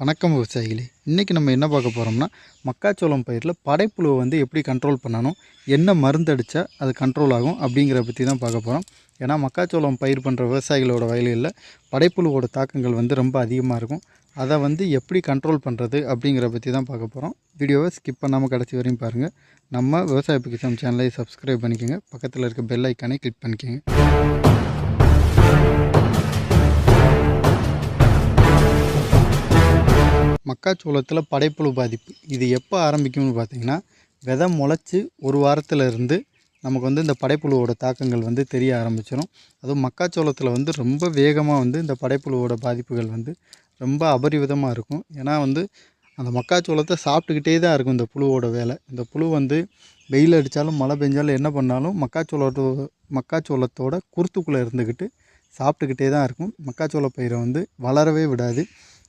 வணக்கம் விவசாயிகளே. இன்றைக்கி நம்ம என்ன பார்க்க போகிறோம்னா மக்காச்சோளம் பயிரில் படைப்புழுவை வந்து எப்படி கண்ட்ரோல் பண்ணணும் என்ன மருந்து அடித்தா அது கண்ட்ரோல் ஆகும் அப்படிங்கிற பற்றி தான் பார்க்க போகிறோம் ஏன்னா மக்காச்சோளம் பயிர் பண்ணுற விவசாயிகளோட வயல்களில் படைப்புழுவோட தாக்கங்கள் வந்து ரொம்ப அதிகமாக இருக்கும். அதை வந்து எப்படி கண்ட்ரோல் பண்ணுறது அப்படிங்கிற பற்றி தான் பார்க்க போகிறோம் வீடியோவை ஸ்கிப் பண்ணாமல் கடைசி வரையும் பாருங்கள் நம்ம விவசாய பிக்கிசம் சேனலை சப்ஸ்கிரைப் பண்ணிக்கோங்க. பக்கத்தில் இருக்க பெல் ஐக்கானே கிளிக் பண்ணிக்கோங்க. மக்காச்சோளத்தில் படைப்புழு பாதிப்பு. இது எப்போ ஆரம்பிக்கும்னு பார்த்தீங்கன்னா விதை முளைச்சி ஒரு வாரத்தில் இருந்து நமக்கு வந்து இந்த படைப்புழுவோட தாக்கங்கள் வந்து தெரிய ஆரம்பிச்சிடும் அதுவும் மக்காச்சோளத்தில் வந்து ரொம்ப வேகமாக வந்து இந்த படைப்புழுவோட பாதிப்புகள் வந்து ரொம்ப அபரிவிதமாக இருக்கும். ஏன்னா வந்து அந்த மக்காச்சோளத்தை சாப்பிட்டுக்கிட்டே தான் இருக்கும் இந்த புழுவோட வேலை. இந்த புழு வந்து வெயில் அடித்தாலும் மழை பெஞ்சாலும் என்ன பண்ணாலும் மக்காச்சோளத்தோ மக்காச்சோளத்தோட குருத்துக்குள்ளே இருந்துக்கிட்டு சாப்பிட்டுக்கிட்டே தான் இருக்கும். மக்காச்சோள பயிரை வந்து வளரவே விடாது.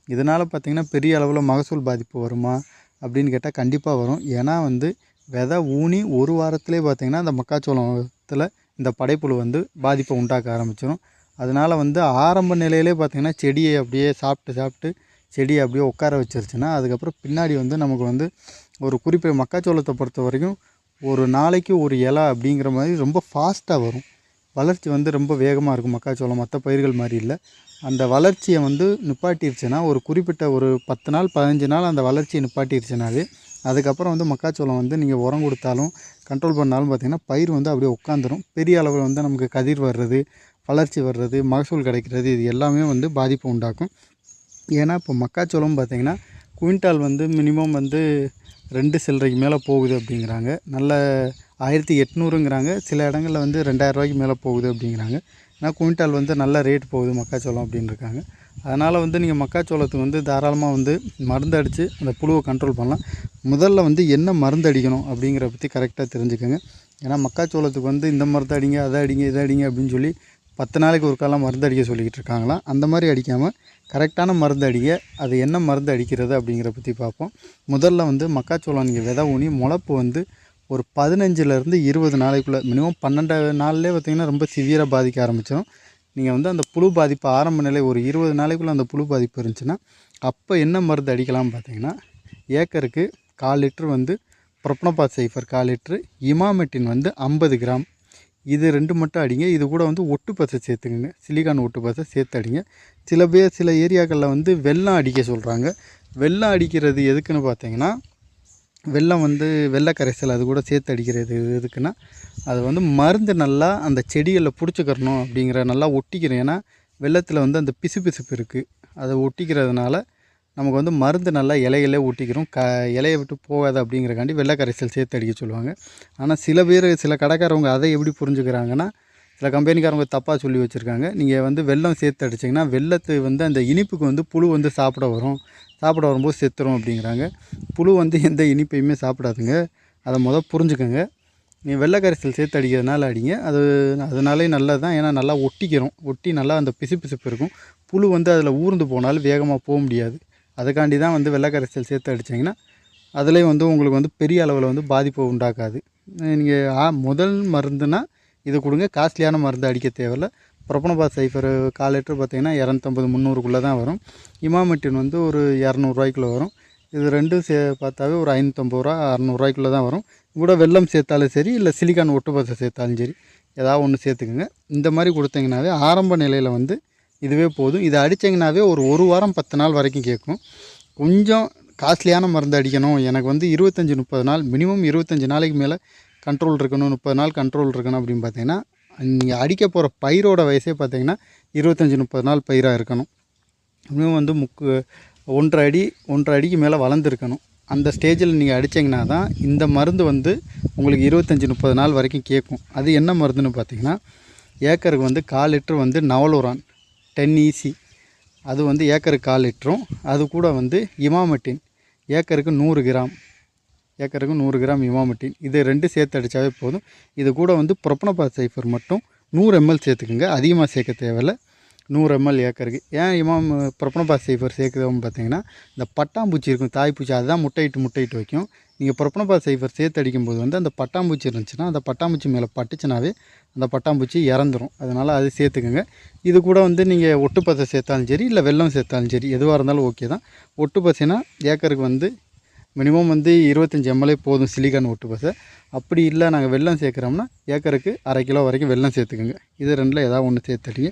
இதனால் பார்த்திங்கன்னா பெரிய அளவில் மகசூல் பாதிப்பு வருமா அப்படின்னு கேட்டால் கண்டிப்பாக வரும். ஏன்னா வந்து விதை ஊனி ஒரு வாரத்திலே பார்த்திங்கன்னா அந்த மக்காச்சோளத்தில் இந்த படைப்புழு வந்து பாதிப்பை உண்டாக்க ஆரம்பிச்சிடும் அதனால் வந்து ஆரம்ப நிலையிலே பார்த்திங்கன்னா செடியை அப்படியே சாப்பிட்டு சாப்பிட்டு செடியை அப்படியே உட்கார வச்சிருச்சுன்னா அதுக்கப்புறம் பின்னாடி வந்து நமக்கு வந்து ஒரு குறிப்பிட்ட மக்காச்சோளத்தை பொறுத்த வரைக்கும் ஒரு நாளைக்கு ஒரு இலை அப்படிங்கிற மாதிரி ரொம்ப ஃபாஸ்ட்டாக வரும். வளர்ச்சி வந்து ரொம்ப வேகமாக இருக்கும் மக்காச்சோளம். மற்ற பயிர்கள் மாதிரி இல்லை. அந்த வளர்ச்சியை வந்து நிப்பாட்டிருச்சுன்னா ஒரு குறிப்பிட்ட ஒரு பத்து நாள் பதினஞ்சு நாள் அந்த வளர்ச்சியை நிப்பாட்டிருச்சுனாவே அதுக்கப்புறம் வந்து மக்காச்சோளம் வந்து நீங்கள் உரம் கொடுத்தாலும் கண்ட்ரோல் பண்ணாலும் பார்த்திங்கன்னா பயிர் வந்து அப்படியே உட்காந்துரும் பெரிய அளவில் வந்து நமக்கு கதிர் வர்றது வளர்ச்சி வர்றது மகசூல் கிடைக்கிறது இது எல்லாமே வந்து பாதிப்பு உண்டாக்கும். ஏன்னா இப்போ மக்காச்சோளம் பார்த்திங்கன்னா குவிண்டால் வந்து மினிமம் வந்து ரெண்டு சில்லறைக்கு மேலே போகுது அப்படிங்கிறாங்க. நல்ல ஆயிரத்தி எட்நூறுங்கிறாங்க. சில இடங்களில் வந்து ரெண்டாயிரரூவாய்க்கு மேலே போகுது அப்படிங்கிறாங்க. ஏன்னா குவிண்டால் வந்து நல்ல ரேட் போகுது மக்காச்சோளம் அப்படின்னு இருக்காங்க அதனால் வந்து நீங்கள் மக்காச்சோளத்துக்கு வந்து தாராளமாக வந்து மருந்து அடித்து அந்த புழுவை கண்ட்ரோல் பண்ணலாம். முதல்ல வந்து என்ன மருந்து அடிக்கணும் அப்படிங்கிற பற்றி கரெக்டாக தெரிஞ்சுக்கோங்க. ஏன்னா மக்காச்சோளத்துக்கு வந்து இந்த மருந்து அடிங்க அதை அடிங்க இதை அடிங்க அப்படின்னு சொல்லி பத்து நாளைக்கு ஒரு காலம் மருந்து அடிக்க சொல்லிக்கிட்டு இருக்காங்களாம். அந்த மாதிரி அடிக்காமல் கரெக்டான மருந்து அடிக்க அது என்ன மருந்து அடிக்கிறது அப்படிங்கிற பற்றி பார்ப்போம். முதல்ல வந்து மக்காச்சோளம் நீங்கள் விதை ஊனி முளப்பு வந்து ஒரு பதினஞ்சுலேருந்து இருபது நாளைக்குள்ளே மினிமம் பன்னெண்டு நாள்லேயே பார்த்திங்கன்னா ரொம்ப சிவியராக பாதிக்க ஆரம்பிச்சிடும் நீங்கள் வந்து அந்த புழு பாதிப்பு ஆரம்ப நிலை ஒரு இருபது நாளைக்குள்ளே அந்த புழு பாதிப்பு இருந்துச்சுன்னா அப்போ என்ன மருந்து அடிக்கலாம்னு பார்த்தீங்கன்னா ஏக்கருக்கு கால் லிட்ரு வந்து ப்ரொப்னோபாத் சைஃபர் கால் லிட்ரு இமாமெட்டின் வந்து ஐம்பது கிராம். இது ரெண்டு மட்டும் அடிங்க இது கூட வந்து ஒட்டு பசை சேர்த்துக்குங்க. சிலிகான் ஒட்டு பசை சேர்த்து அடிங்க. சில பேர் சில ஏரியாக்களில் வந்து வெள்ளம் அடிக்க சொல்கிறாங்க வெள்ளம் அடிக்கிறது எதுக்குன்னு பார்த்தீங்கன்னா வெள்ளம் வந்து வெள்ளை கரைசல் அது கூட சேர்த்து அடிக்கிறது எதுக்குன்னா அது வந்து மருந்து நல்லா அந்த செடிகளில் பிடிச்சிக்கிறணும் அப்படிங்கிற நல்லா ஒட்டிக்கிறோம் ஏன்னா வெள்ளத்தில் வந்து அந்த பிசு பிசுப்பு இருக்குது அதை ஒட்டிக்கிறதுனால நமக்கு வந்து மருந்து நல்லா இலையிலே ஒட்டிக்கிறோம். க இலையை விட்டு போகாது அப்படிங்கிறக்காண்டி வெள்ளை கரைசல் சேர்த்து அடிக்க சொல்லுவாங்க. ஆனால் சில பேர் சில கடைக்காரவங்க அதை எப்படி புரிஞ்சுக்கிறாங்கன்னா சில கம்பெனிக்காரங்க தப்பாக சொல்லி வச்சுருக்காங்க. நீங்கள் வந்து வெள்ளம் சேர்த்து அடிச்சிங்கன்னா வெள்ளத்து வந்து அந்த இனிப்புக்கு வந்து புழு வந்து சாப்பிட வரும். சாப்பிட வரும்போது செத்துரும் அப்படிங்கிறாங்க. புழு வந்து எந்த இனிப்பையுமே சாப்பிடாதுங்க. அதை முதல் புரிஞ்சுக்கோங்க. நீ வெள்ளை சேர்த்து அடிக்கிறதுனால அடிங்க. அது அதனாலே நல்லது தான் ஏன்னா நல்லா ஒட்டிக்கிறோம். ஒட்டி நல்லா அந்த பிசு பிசுப்பு இருக்கும். புழு வந்து அதில் ஊர்ந்து போனாலும் வேகமாக போக முடியாது. அதுக்காண்டி தான் வந்து வெள்ளை கரைசல் சேர்த்து அடிச்சிங்கன்னா அதுலேயும் வந்து உங்களுக்கு வந்து பெரிய அளவில் வந்து பாதிப்பை உண்டாக்காது. நீங்கள் முதல் மருந்துனால் இது கொடுங்க. காஸ்ட்லியான மருந்து அடிக்க தேவையில்ல. புரப்பனபாத் சைஃபர் கால் லிட்டர் பார்த்திங்கன்னா இரநூத்தம்பது முந்நூறுக்குள்ளே தான் வரும். இமாமெட்டின் வந்து ஒரு இரநூறுவாய்க்குள்ளே வரும். இது ரெண்டும் சே பார்த்தாவே ஒரு ஐநூற்றம்பது ரூபா அறநூறுவாய்க்குள்ளே தான் வரும். கூட வெள்ளம் சேர்த்தாலும் சரி இல்லை சிலிக்கான் ஒட்டுப்பாசை சேர்த்தாலும் சரி ஏதாவது ஒன்று சேர்த்துக்குங்க. இந்த மாதிரி கொடுத்தீங்கன்னாவே ஆரம்ப நிலையில் வந்து இதுவே போதும். இதை அடித்தீங்கனாவே ஒரு ஒரு வாரம் பத்து நாள் வரைக்கும் கேட்கும். கொஞ்சம் காஸ்ட்லியான மருந்து அடிக்கணும். எனக்கு வந்து இருபத்தஞ்சி முப்பது நாள் மினிமம் இருபத்தஞ்சி நாளைக்கு மேலே கண்ட்ரோல் இருக்கணும் முப்பது நாள் கண்ட்ரோல் இருக்கணும் அப்படின்னு பார்த்தீங்கன்னா நீங்கள் அடிக்க போகிற பயிரோட வயசே பார்த்தீங்கன்னா இருபத்தஞ்சி முப்பது நாள் பயிராக இருக்கணும். இன்னும் வந்து முக்கு ஒன்றரை அடி ஒன்றரை அடிக்கு மேலே வளர்ந்துருக்கணும். அந்த ஸ்டேஜில் நீங்கள் அடித்தீங்கன்னா தான் இந்த மருந்து வந்து உங்களுக்கு இருபத்தஞ்சி முப்பது நாள் வரைக்கும் கேட்கும். அது என்ன மருந்துன்னு பார்த்தீங்கன்னா ஏக்கருக்கு வந்து கால் லிட்ரு வந்து நவலுரான் டென் ஈசி அது வந்து ஏக்கருக்கு கால் லிட்டரும் அது கூட வந்து இமாமட்டின் ஏக்கருக்கு நூறு கிராம். ஏக்கருக்கு நூறு கிராம் இமாமட்டின். இது ரெண்டு சேர்த்து அடித்தாவே போதும். இது கூட வந்து ப்ரொப்பனபாத் சைஃபர் மட்டும் நூறு எம்எல் சேர்த்துக்குங்க. அதிகமாக சேர்க்க தேவையில்ல. நூறு எம்எல் ஏக்கருக்கு. ஏன் இமாம் ப்ரொப்பனபாத் சைஃபர் சேர்க்குறோம்னு பார்த்தீங்கன்னா இந்த பட்டாம்பூச்சி இருக்கும் தாய்ப்பூச்சி அதுதான் முட்டையிட்டு முட்டையிட்டு வைக்கும். நீங்கள் புறப்பனப்பா சைஃபர் சேர்த்து அடிக்கும்போது வந்து அந்த பட்டாம்பூச்சி இருந்துச்சுன்னா அந்த பட்டாம்பூச்சி மேலே பட்டுச்சுனாவே அந்த பட்டாம்பூச்சி இறந்துரும். அதனால் அது சேர்த்துக்குங்க. இது கூட வந்து நீங்கள் ஒட்டு பசை சேர்த்தாலும் சரி இல்லை வெல்லம் சேர்த்தாலும் சரி எதுவாக இருந்தாலும் ஓகே தான். ஒட்டுப்பசைனா ஏக்கருக்கு வந்து மினிமம் வந்து இருபத்தஞ்சி எம்எல்ஏ போதும் சிலிகான் ஒட்டு பசை அப்படி இல்லை நாங்கள் வெள்ளம் சேர்க்குறோம்னா ஏக்கருக்கு அரை கிலோ வரைக்கும் வெல்லம் சேர்த்துக்குங்க. இது ரெண்டில் ஏதாவது ஒன்று சேர்த்துட்டிங்க.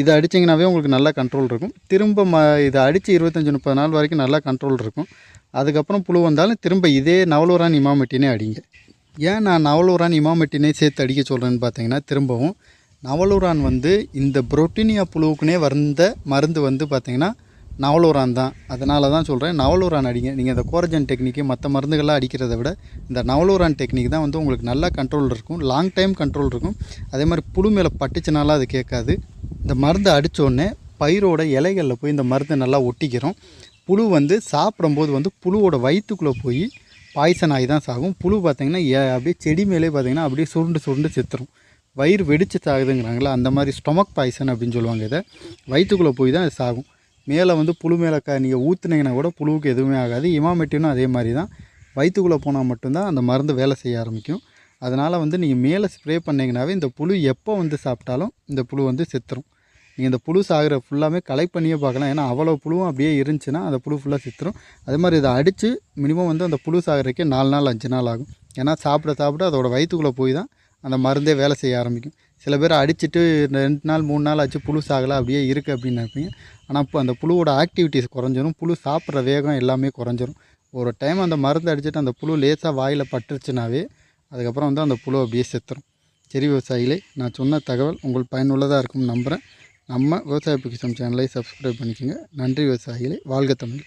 இதை அடிச்சிங்கனாவே உங்களுக்கு நல்லா கண்ட்ரோல் இருக்கும். திரும்ப ம இதை அடித்து இருபத்தஞ்சி முப்பது நாள் வரைக்கும் நல்லா கண்ட்ரோல் இருக்கும். அதுக்கப்புறம் புழு வந்தாலும் திரும்ப இதே நவலூரான் இமாமெட்டினே அடிங்க. ஏன் நான் நவலூரான் இமாமெட்டினே சேர்த்து அடிக்க சொல்கிறேன்னு பார்த்தீங்கன்னா திரும்பவும் நவலூரான் வந்து இந்த புரோட்டினியா புழுவுக்குனே வந்த மருந்து வந்து பார்த்திங்கன்னா நவலூரான் தான் அதனால தான் சொல்கிறேன் நவலூரான் அடிங்க. நீங்கள் இந்த கோரஜன் டெக்னிக்கு மற்ற மருந்துகள்லாம் அடிக்கிறத விட இந்த நவலூரான் டெக்னிக் தான் வந்து உங்களுக்கு நல்லா கண்ட்ரோல் இருக்கும் லாங் டைம் கண்ட்ரோல் இருக்கும். அதே மாதிரி புழு மேலே பட்டுச்சுனாலும் அது கேட்காது. இந்த மருந்து அடித்தோடனே பயிரோட இலைகளில் போய் இந்த மருந்து நல்லா ஒட்டிக்கிறோம். புழு வந்து சாப்பிடும்போது வந்து புழுவோட வயிற்றுக்குள்ளே போய் பாய்சன் ஆகி தான் சாகும். புழு பார்த்திங்கன்னா ஏ- அப்படியே செடி மேலே பார்த்திங்கன்னா அப்படியே சுருண்டு சுருண்டு செத்துரும். வயிறு வெடிச்சு சாகுதுங்கிறாங்களா அந்த மாதிரி ஸ்டொமக் பாய்சன் அப்படின்னு சொல்லுவாங்க இதை. வயிற்றுக்குள்ளே போய் தான் அது சாகும். மேலே வந்து புழு மேலே க நீங்கள் ஊற்றுனீங்கன்னா கூட புழுவுக்கு எதுவுமே ஆகாது. இமாமெட்டினும் அதே மாதிரி தான். வயிற்றுக்குள்ளே போனால் மட்டும்தான் அந்த மருந்து வேலை செய்ய ஆரம்பிக்கும். அதனால் வந்து நீங்கள் மேலே ஸ்ப்ரே பண்ணிங்கனாவே இந்த புழு எப்போ வந்து சாப்பிட்டாலும் இந்த புழு வந்து செத்துரும். நீங்கள் இந்த புழு சாகிற ஃபுல்லாமே கலெக்ட் பண்ணியே பார்க்கலாம். ஏன்னா அவ்வளோ புழுவும் அப்படியே இருந்துச்சுன்னா அந்த புழு ஃபுல்லாக சித்திரும். அதே மாதிரி இதை அடித்து மினிமம் வந்து அந்த புழு சாகிறதுக்கே நாலு நாள் அஞ்சு நாள் ஆகும். ஏன்னா சாப்பிட சாப்பிட அதோட வயிற்றுக்குள்ளே போய் தான் அந்த மருந்தே வேலை செய்ய ஆரம்பிக்கும். சில பேர் அடிச்சுட்டு ரெண்டு நாள் மூணு நாள் ஆச்சு புழு சாகலை அப்படியே இருக்குது அப்படின்னு நினைப்பீங்க ஆனால் இப்போ அந்த புழுவோட ஆக்டிவிட்டிஸ் குறைஞ்சிரும். புழு சாப்பிட்ற வேகம் எல்லாமே குறைஞ்சிரும். ஒரு டைம் அந்த மருந்து அடிச்சுட்டு அந்த புழு லேசாக வாயில் பட்டுருச்சுனாவே அதுக்கப்புறம் வந்து அந்த புழு அப்படியே செத்துரும். சரி விவசாயிகளே நான் சொன்ன தகவல் உங்களுக்கு பயனுள்ளதாக இருக்கும்னு நம்புகிறேன் நம்ம விவசாய பொக்கிஷம் சேனலை சப்ஸ்கிரைப் பண்ணிக்கோங்க. நன்றி விவசாயிகளே. வாழ்க தமிழ்.